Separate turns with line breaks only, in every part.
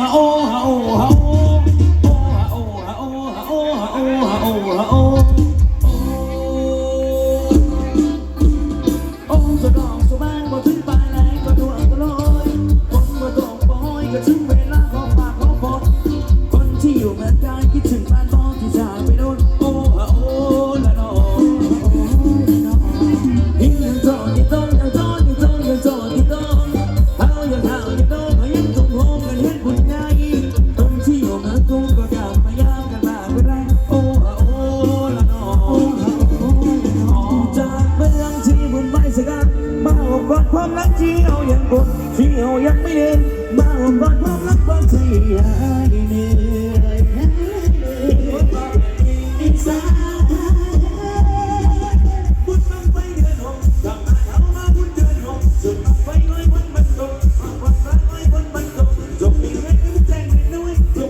hả ô hả ô hả ô hả ô hả ô hả ô ô ô hả ô ôm rồi đòn thứ bài lại còn đùa có lỗi con mà còn bỏ hôi cả chứng về lá không khó phọt con chỉ hiểu mẹ cái cái chừng ban ความรักที่เอาอย่างกดที่เอายังไม่เด่นมาหอมกอดความรักความที่ยายเหนื่อยอีสานบุญบังไปเดือนหกกลับมาเอามาบุญเดือนหกจุดบัไฟน้อยวันบรรจบความรักน้อยวันบรรจบจบมีแรงน้ำแจงน้อยจบ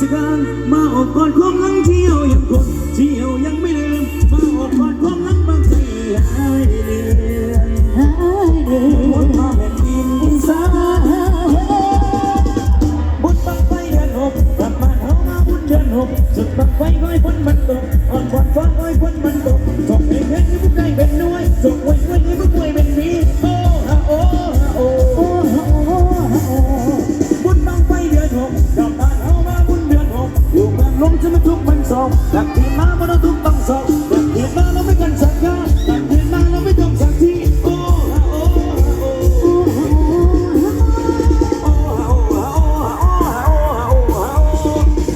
สัการมาออกกอดความหลังเที่ยวยังคงเที่ยวยังไม่ลืม มาออกกอดความหลังบางทีหายเดือนหายเดือนวนมาแผ่นดินสานบุญบังไฟเดือนหกกลับมาเขามาบุเดือนหกจุดบังไฟก้อยพ้นมันตกอ่อนกอดฟ้าก้อยพ้นมันตกส่งให้เพชรนี้ผู้ใกล้เป็นน้อยส่งไว้ไว้นี้ผู้ป่วยเป็นนี้ งดักทีมาบนทุกบังสองดัทีมาไม่กันสัญญาดักทีมาเราไม่ต้องสักทีโอ้โอ้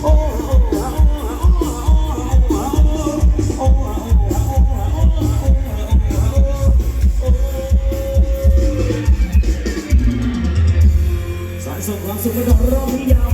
โอ้สายส่งความสุขไปต่อรอบที่ยาว